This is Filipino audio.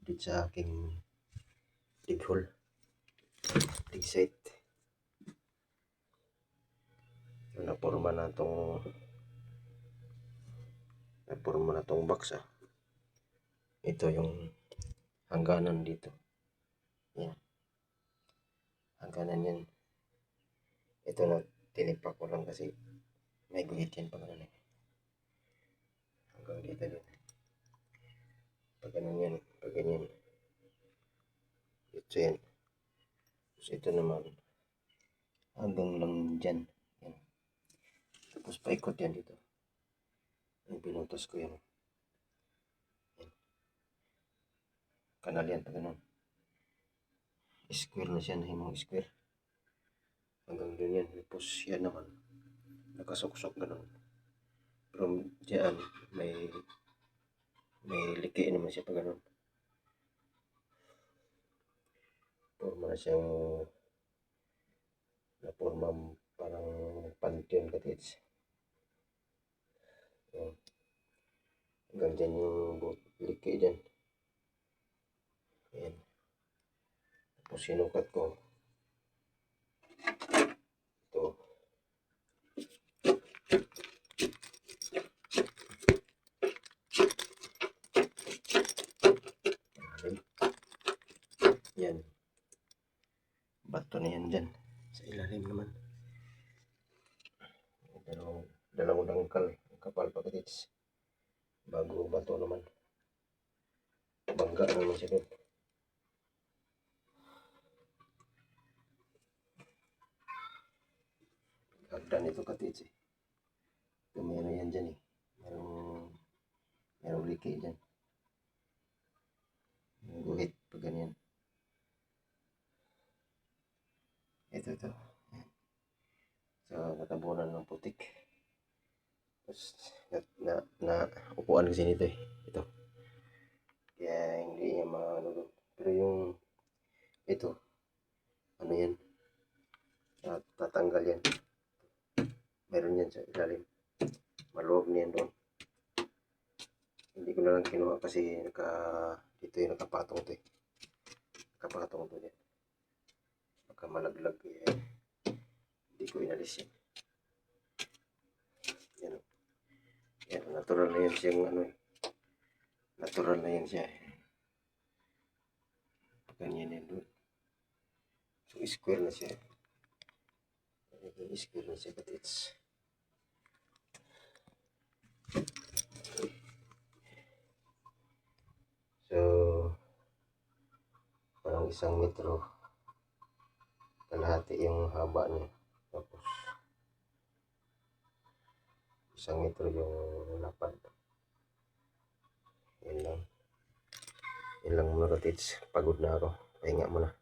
update sa aking dig hole. Dig site. So, naporma na tong naporma na tong box ah. Ito yung hangganan dito. Yan. Hangganan yan. Ito na tinipak ko lang kasi may guhit yan pag ano eh. Hanggang dito din. Pag ganun yan, pag ganyan. Ito yan. Tapos ito naman, hanggang lang dyan. Yan. Tapos paikot yan dito. Yung pinutos ko yan. yan. Kanal yan, ganun. Square na siya, nahimong square. Hanggang dun yan. Tapos yan naman, nakasuksok ganun. Pero diyan, may may liki naman siya pag ganun. Forma na siyang na forma parang pantheon katits. Yan. Hanggang dyan yung liki dyan. Yan. Tapos sinukat ko. Ito. Yan. Bato na yan dyan. Sa ilalim naman. Dalawang, dalawang dangkal. Kapal pa katits. Bago bato naman. Bangga naman siya doon. Hagdan ito katits eh. Meron yan dyan eh. Merong, merong liki dyan. Yung guhit pag ganyan. Ito, ito. Yan. So, natabunan ng putik. Tapos, na, na, na upuan kasi nito eh. Ito. Kaya hindi niya maano. Pero yung, ito, ano yan? Tat- Tatanggal yan. Meron yan sa ilalim. Maluwag niyan doon. Hindi ko na lang kinuha kasi naka, dito yung nakapatong to eh. Nakapatong to dyan. Malaglag eh. Hindi ko inalis yan. Yan. o. Yan, natural na yan siyang ano eh. Natural na yan siya eh. Ganyan yan doon. So, square na siya. Square na siya, but it's So, parang isang metro. Kalahati yung haba niya. Tapos, isang metro yung lapad. Yan lang. Yan lang mga katits. Pagod na ako. Pahinga muna.